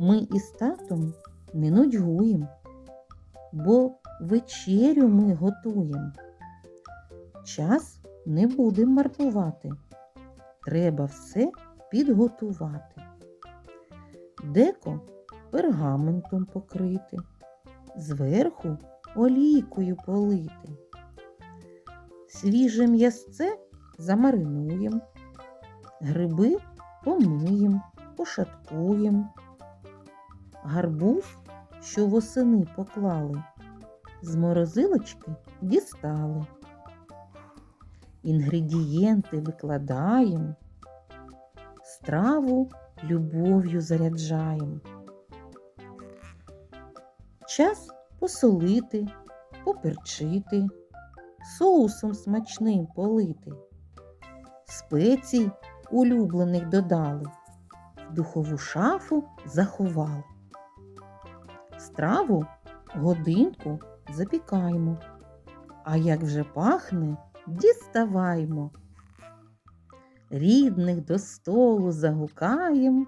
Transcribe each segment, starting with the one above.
Ми із татом не нудьгуємо, бо вечерю ми готуємо. Час не будемо марнувати. Треба все підготувати. Деко пергаментом покрити, зверху олійкою полити. Свіже м'ясце замаринуємо, гриби помиємо, пошаткуємо. Гарбуз, що восени поклали, з морозилочки дістали. Інгредієнти викладаємо, страву любов'ю заряджаємо. Час посолити, поперчити, соусом смачним полити. Спецій улюблених додали, в духову шафу заховали. Страву годинку запікаємо, а як вже пахне, діставаймо. Рідних до столу загукаєм,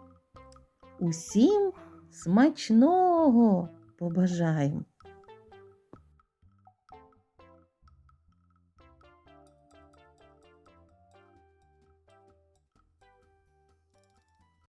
усім смачного побажаєм.